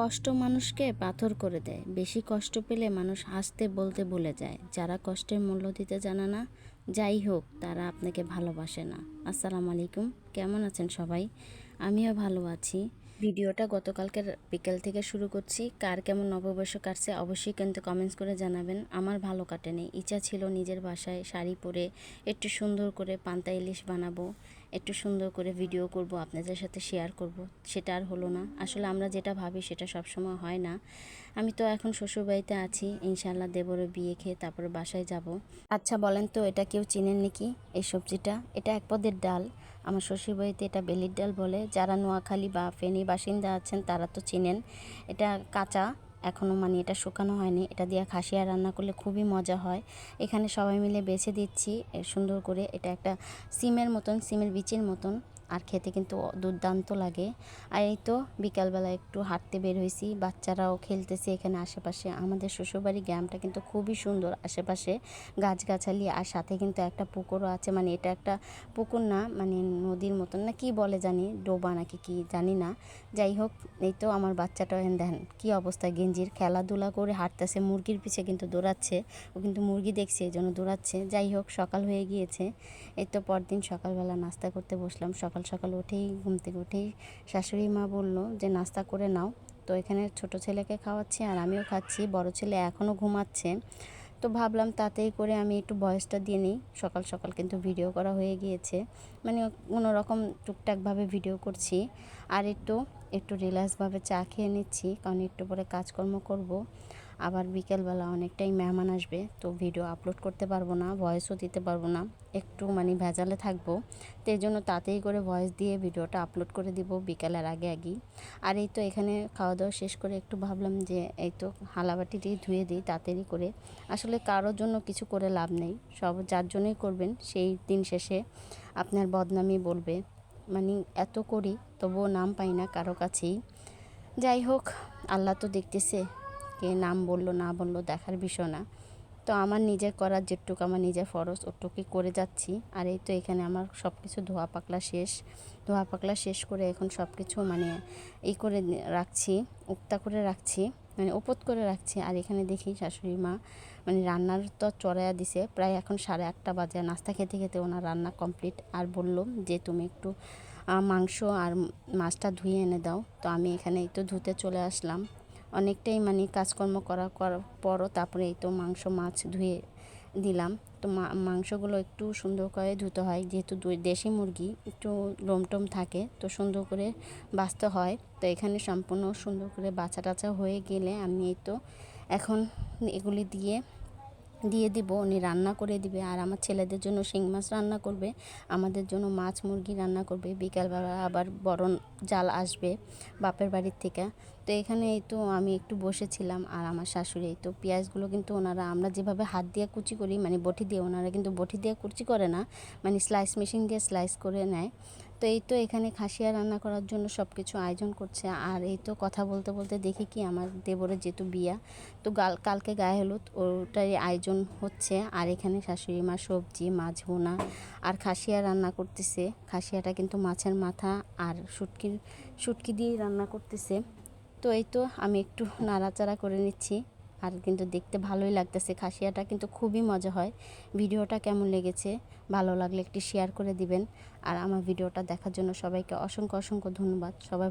কষ্ট মানুষকে পাথর করে দেয়। বেশি কষ্ট পেলে মানুষ হাসতে, বলতে ভুলে যায়। যারা কষ্টের মূল্য দিতে জানে না, যাই হোক, তারা আপনাকে ভালোবাসে না। আসসালামু আলাইকুম। কেমন আছেন সবাই? আমিও ভালো আছি। ভিডিওটা গতকালকের বিকেল থেকে শুরু করছি। কার কেমন নববর্ষ কাটছে অবশ্যই কিন্তু কমেন্টস করে জানাবেন। আমার ভালো কাটেনি। ইচ্ছা ছিল নিজের বাসায় শাড়ি পরে একটু সুন্দর করে পান্তা ইলিশ বানাবো, একটু সুন্দর করে ভিডিও করব, আপনাদের সাথে শেয়ার করব। সেটা আর হলো না। আসলে আমরা যেটা ভাবি সেটা সবসময় হয় না। আমি তো এখন শ্বশুরবাড়িতে আছি। ইনশাল্লাহ দেবরে বিয়ে খেয়ে তারপরে বাসায় যাব। আচ্ছা বলেন তো, এটা কেউ চিনেন নাকি এই সবজিটা? এটা এক পদের ডাল। আমার শ্বশুরবাড়িতে এটা বেলির ডাল বলে। যারা নোয়াখালী বা ফেনী বাসিন্দা আছেন, তারা তো চিনেন। এটা কাঁচা এখনও মানে এটা শুকানো হয়নি। এটা দিয়ে খাসিয়া রান্না করলে খুবই মজা হয়। এখানে সবাই মিলে বেছে দিচ্ছি সুন্দর করে। এটা একটা সিমের মতন, সিমের বিচির মতন। আর খেতে কিন্তু দুর্দান্ত লাগে। আর এই তো বিকালবেলা একটু হাঁটতে বের হয়েছি, বাচ্চারাও খেলতেছে এখানে আশেপাশে। আমাদের শ্বশুরবাড়ি গ্রামটা কিন্তু খুবই সুন্দর আশেপাশে গাছগাছালি, আর সাথে কিন্তু একটা পুকুরও আছে। মানে এটা একটা পুকুর না মানে নদীর মতন না, কি বলে জানি, ডোবা নাকি কি জানি না। যাই হোক, এই তো আমার বাচ্চাটা দেখেন কি অবস্থা, গেঞ্জির খেলাধুলা করে হাঁটতেছে, মুরগির পিছে কিন্তু দৌড়াচ্ছে। ও কিন্তু মুরগি দেখছে, এই জন্য দৌড়াচ্ছে। যাই হোক, সকাল হয়ে গিয়েছে। এই তো পরদিন সকালবেলা নাস্তা করতে বসলাম, সকাল সকাল সকাল উঠেই, ঘুম থেকে উঠেই শাশুড়ি মা বলল যে, নাস্তা করে নাও। তো এখানে ছোট ছেলেকে খাওয়াচ্ছি আর আমিও খাচ্ছি, বড় ছেলে এখনও ঘুমাচ্ছে। তো ভাবলাম তাতেই করে আমি একটু বয়সটা দিয়ে নিই। সকাল সকাল কিন্তু ভিডিও করা হয়ে গিয়েছে। মানে কোনো রকম টুকটাকভাবে ভিডিও করছি। আর একটু একটু রিল্যাক্সভাবে চা খেয়ে নিচ্ছি, কারণ একটু পরে কাজকর্ম করব। আবার বিকেলবেলা অনেকটাই মেহমান আসবে, তো ভিডিও আপলোড করতে পারব না ভয়েসও দিতে পারব না, একটু মানে ভেজালে থাকব, তো এই জন্য তাতেই করে ভয়েস দিয়ে ভিডিওটা আপলোড করে দিব বিকেলের আগে আগেই। আর এই তো এখানে খাওয়া দাওয়া শেষ করে একটু ভাবলাম যে এই তো হালাবাটিটি ধুয়ে দিই তাড়াতাড়ি করে। আসলে কারোর জন্য কিছু করে লাভ নেই, সব যার জন্যই করবেন, সেই দিন শেষে আপনার বদনামি বলবে। মানে এত করি, তবুও নাম পাই না কারও কাছেই। যাই হোক, আল্লাহ তো দেখতেছে কে নাম বলল, না বলল দেখার বিষয় না। তো আমার নিজের করার যেটুকু, আমার নিজের ফরজ, ওটুকুই করে যাচ্ছি। আর এই তো এখানে আমার সব কিছু ধোয়া পাকলা শেষ। ধোয়া পাকলা শেষ করে এখন সব কিছু মানে এই করে রাখছি, উক্তা করে রাখছি মানে ওপত করে রাখছি। আর এখানে দেখি শাশুড়ি মা মানে রান্নার তো চড়াইয়া দিছে, প্রায় এখন সাড়ে আটটা বাজে। নাস্তা খেতে খেতে ওনার রান্না কমপ্লিট। আর বলল যে, তুমি একটু মাংস আর মাছটা ধুয়ে এনে দাও। তো আমি এখানে তো ধুতে চলে আসলাম। অনেকটাই মানে কাজকর্ম করার পরও তারপরে এই তো মাংস, মাছ ধুয়ে দিলাম। তো মাংসগুলো একটু সুন্দর করে ধুতে হয়। যেহেতু দেশি মুরগি, একটু লোমটোম থাকে, তো সুন্দর করে বাঁচতে হয়। তো এখানে সম্পূর্ণ সুন্দর করে বাছা টাছা হয়ে গেলে আমি এই তো এখন এগুলি দিয়ে দিয়ে দিব, উনি রান্না করে দিবে। আর আমার ছেলেদের জন্য শিং মাছ রান্না করবে, আমাদের জন্য মাছ মুরগি রান্না করবে। বিকালবেলা আবার বরণ জাল আসবে বাপের বাড়ির থেকে। তো এখানে এই তো আমি একটু বসেছিলাম আর আমার শাশুড়ি তো পেঁয়াজগুলো কিন্তু ওনারা, আমরা যেভাবে হাত দিয়ে কুচি করি মানে বটি দিয়ে, ওনারা কিন্তু বটি দিয়ে কুচি করে না মানে স্লাইস মেশিন দিয়ে স্লাইস করে নেয়। তো এই তো এখানে খাসিয়া রান্না করার জন্য সব কিছু আয়োজন করছে। আর এই তো কথা বলতে বলতে দেখি কি আমার দেবরের যেহেতু বিয়া, তো গাল, কালকে গায়ে হলুদ, ওটারই আয়োজন হচ্ছে। আর এখানে শাশুড়ি মা সবজি, মাছ বোনা আর খাসিয়া রান্না করতেছে। খাসিয়াটা কিন্তু মাছের মাথা আর শুটকির, শুটকি দিয়েই রান্না করতেছে। তো এই তো আমি একটু নাড়াচাড়া করে নিচ্ছি। আর কিন্তু দেখতে ভালোই লাগতেছে। খাসিয়াটা কিন্তু খুবই মজা হয়। ভিডিওটা কেমন লেগেছে? ভালো লাগলে একটি শেয়ার করে দিবেন। আর আমার ভিডিওটা দেখার জন্য সবাইকে অসংখ্য অসংখ্য ধন্যবাদ। সবাই